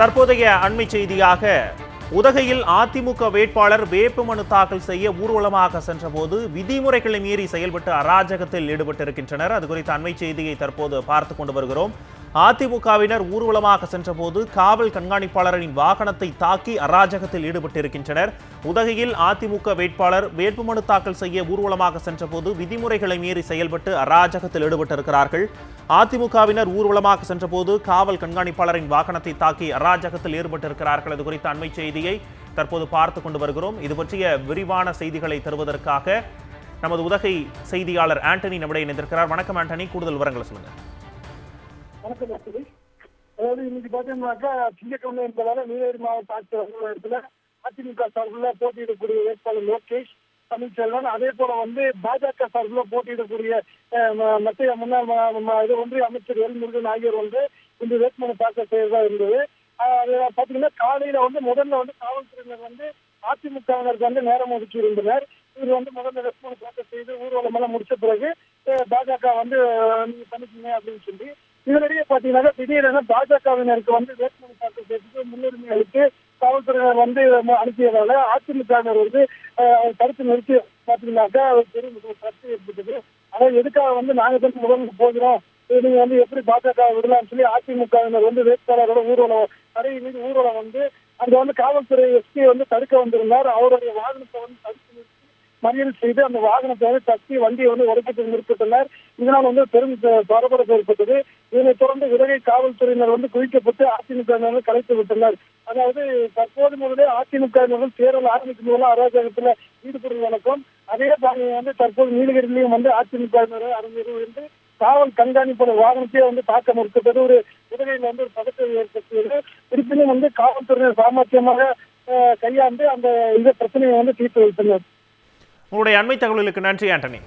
தற்போதைய அண்மை செய்தியாக உதகையில் அதிமுக வேட்பாளர் வேட்புமனு தாக்கல் செய்ய ஊர்வலமாக சென்றபோது விதிமுறைகளை மீறி செயல்பட்டு அராஜகத்தில் ஈடுபட்டிருக்கின்றனர். அது குறித்த அண்மை செய்தியை தற்போது பார்த்து கொண்டு வருகிறோம். அதிமுகவினர் ஊர்வலமாக சென்றபோது காவல் கண்காணிப்பாளரின் வாகனத்தை தாக்கி அராஜகத்தில் ஈடுபட்டிருக்கின்றனர். உதகையில் அதிமுக வேட்பாளர் வேட்புமனு தாக்கல் செய்ய ஊர்வலமாக சென்றபோது விதிமுறைகளை மீறி செயல்பட்டு அராஜகத்தில் ஈடுபட்டிருக்கிறார்கள். அதிமுகவினர் ஊர்வலமாக சென்றபோது காவல் கண்காணிப்பாளரின் வாகனத்தை தாக்கி அராஜகத்தில் ஈடுபட்டிருக்கிறார்கள். இது குறித்த அண்மை செய்தியை தற்போது பார்த்து கொண்டு வருகிறோம். இது பற்றிய விரிவான செய்திகளை தருவதற்காக நமது உதகை செய்தியாளர் ஆண்டனி நம்முடைய இணைந்திருக்கிறார். வணக்கம் ஆண்டனி. கூடுதல் விவரங்களை சொல்லுங்கள். வணக்கம் வசதி அதாவது இன்னைக்கு பாத்தீங்கன்னாக்கா திங்கட்கிழமை என்பதால நீலகிரி மாவட்ட ஆட்சியர் அலுவலகத்துல அதிமுக சார்பில் போட்டியிடக்கூடிய வேட்பாளர் லோகேஷ் தமிழ்ச்செல்வன் அதே போல வந்து பாஜக சார்பில் போட்டியிடக்கூடிய மத்திய முன்னாள் இது ஒன்றிய அமைச்சர் எல் முருகன் ஆகியோர் வந்து இந்த வேட்புமனு தாக்கல் செய்யறதா இருந்தது. பாத்தீங்கன்னா காலையில வந்து முதல்ல வந்து காவல்துறையினர் வந்து அதிமுகவினருக்கு வந்து நேரம் ஒதுக்கி இருந்தனர். இவர் வந்து முதல்ல வேட்புமனு தாக்கல் செய்து ஊர்வலம் எல்லாம் முடிச்ச பிறகு பாஜக வந்து நீங்க பண்ணிக்கங்க அப்படின்னு சொல்லி இதனிடையே பாத்தீங்கன்னா திடீரென பாஜகவினருக்கு வந்து வேட்புமனு தாக்கல் செய்யறதுக்கு முன்னுரிமை அளித்து காவல்துறையினர் வந்து அனுப்பியதால அதிமுகவினர் வந்து தடுத்து நிறுத்தி பாத்தீங்கன்னாக்கா ஒரு பெரும் சர்ச்சை ஏற்பட்டது. அதாவது எதுக்காக வந்து நாங்க தான் முதல்ல போகிறோம்? நீங்க வந்து எப்படி பாஜக விடலாம்னு சொல்லி அதிமுகவினர் வந்து வேட்பாளரோட ஊர்வலம் தடை மீது ஊர்வலம் வந்து அங்க வந்து காவல்துறை எஸ்பி வந்து தடுக்க வந்திருந்தார். அவருடைய வாகனத்தை வந்து தடுத்து மறியல் செய்து அந்த வாகனத்தை தட்டி வண்டியை வந்து உடைப்பட்டு நிறுத்திட்டனர் இதனால் வந்து பெரும் பரபரப்பு ஏற்பட்டது. இதனைத் தொடர்ந்து உதகை காவல்துறையினர் வந்து குவிக்கப்பட்டு அதிமுக கலைத்து விட்டனர். அதாவது தற்போது முதலே அதிமுக தேர்தல் ஆரம்பிக்கும் போது அராஜகத்துல ஈடுபடுவது வழக்கம். அதே பாதையை வந்து தற்போது நீலகிரிலையும் வந்து அதிமுக அறிஞர்கள் வந்து காவல் கண்காணிப்பு வாகனத்தையே வந்து தாக்க மறுத்தது ஒரு உதகையில் வந்து ஒரு பதத்தை ஏற்படுத்தியது இருப்பினும் வந்து காவல்துறையினர் சாமர்த்தியமாக கையாண்டு அந்த இந்த பிரச்சனையை வந்து தீர்த்து வைத்தனர். உங்களுடைய அண்மை தகவல்களுக்கு நன்றி ஆண்டனி.